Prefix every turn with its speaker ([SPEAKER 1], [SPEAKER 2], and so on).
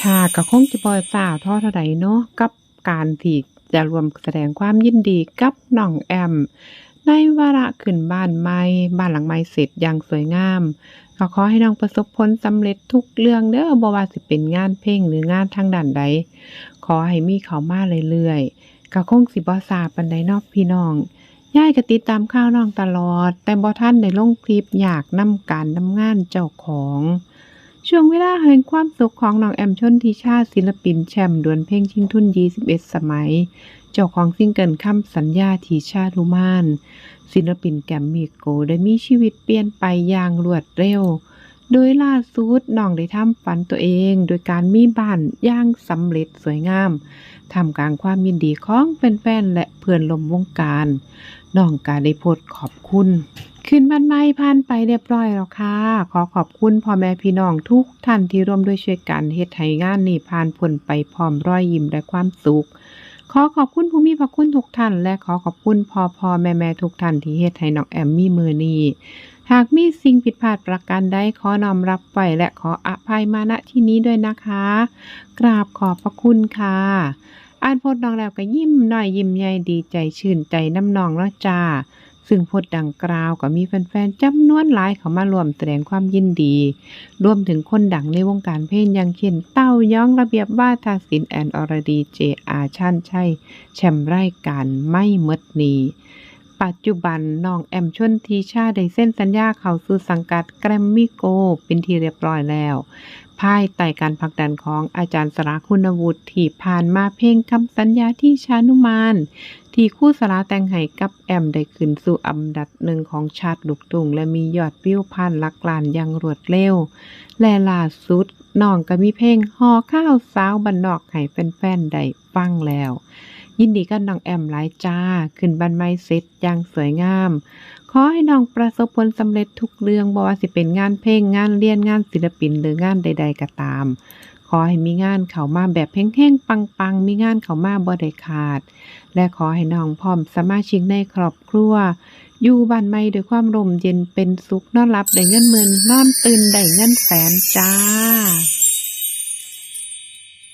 [SPEAKER 1] ค่ะก็คงจะบ่ทราท่าเท่าใดเนาะกับการที่จะรวมแสดงความยินดีกับน้องแอม ในวาระขึ้นบ้านใหม่ บ้านหลังใหม่เสร็จอย่างสวยงามก็ขอให้น้องประสบผลสำเร็จทุกเรื่องเด้อบ่ว่าสิเป็นงานเพลงหรืองานทางด้านใด ขอให้มีเขามาเรื่อยๆก็คงสิบ่ทราบปานใดนาะพี่น้องย่ายก็ติดตามข่าวน้องตลอด แต่บ่ทันได้ลงคลิปอยากนำการนำงานเจ้าของ ช่วงเวลาแห่งความสุขของน้องแอมชนทิชาศิลปินแชมป์ดวลเพลงชิงทุน 21 สมัย เจ้าของซิงเกิลคำสัญญาทีชาลุมาน ศิลปินแกมมี่โกได้มีชีวิตเปลี่ยนไปอย่างรวดเร็ว โดยล่าสุดน้องได้ทำฝันตัวเอง โดยการมีบ้านย่างสำเร็จสวยงามทำกลางความยินดีของแฟนๆและเพื่อนลมวงการน้องก็ได้โพสขอบคุณ ขึ้นบ้านใหม่ผ่านไปเรียบร้อยแล้วค่ะ ขอขอบคุณพ่อแม่พี่น้องทุกท่านที่ร่วมด้วยช่วยกันเฮ็ดให้งานนี้ผ่านพ้นไปพร้อมรอยยิ้มและความสุข ขอขอบคุณผู้มีพระคุณทุกท่าน และขอขอบคุณพ่อพ่อแม่แม่ทุกท่านที่เฮ็ดให้น้องแอมมี่มือนี้หากมีสิ่งผิดพลาดประการใดขอน้อมรับไว้และขออภัยมาณที่นี้ด้วยนะคะ กราบขอบพระคุณค่ะอ่านโพสต์น้องแล้วก็ยิ้มหน่อยยิ้มใหญ่ดีใจชื่นใจน้ำนองแล้วจ้า ซึ่งพสต์ดังกล่าวก็มีแฟนๆจำนวนหลายเข้ามารวมแสดงความยินดี รวมถึงคนดังในวงการเพลงอย่างเช่นเต้ายองระเบียบว่าทาศิลป์แอนอรดีเจอาชันใช่แชมป์รายการไม่มดนีปัจจุบันน้องแอมชนทีชาได้เส้นสัญญาเข้าสู่สังกัดแกรมมี่โก เป็นที่เรียบร้อยแล้ว ภายใต้การผลักดันของอาจารย์สราคุณวุฒิที่ผ่านมาเพลงคำสัญญาที่ชานุมาน ที่คู่สลาแต่งให้กับแอมได้ขึ้นสู่อันดับหนึ่งของชาติลูกทุ่งและมียอดวิวพันลักลานอย่างรวดเร็ว และล่าสุดน้องก็มีเพลงห่อข้าวสาวบันนอกให้แฟนๆได้ฟังแล้ว ยินดีกับน้องแอมหลายจ้า ขึ้นบันไม้เสร็จอย่างสวยงาม ขอให้น้องประสบผลสำเร็จทุกเรื่องบ่ว่าสิเป็นงานเพลงงานเรียนงานศิลปินหรืองานใด ๆ ก็ตาม ขอให้มีงานเข้ามาแบบเพ่งๆปังๆ มีงานเข้ามาบ่ได้ขาด และขอให้น้องพร้อมสมาชิกในครอบครัว อยู่บ้านใหม่ด้วยความร่มเย็นเป็นสุขนอนหลับได้เงินหมื่นนอนตื่นได้เงินแสนจ้า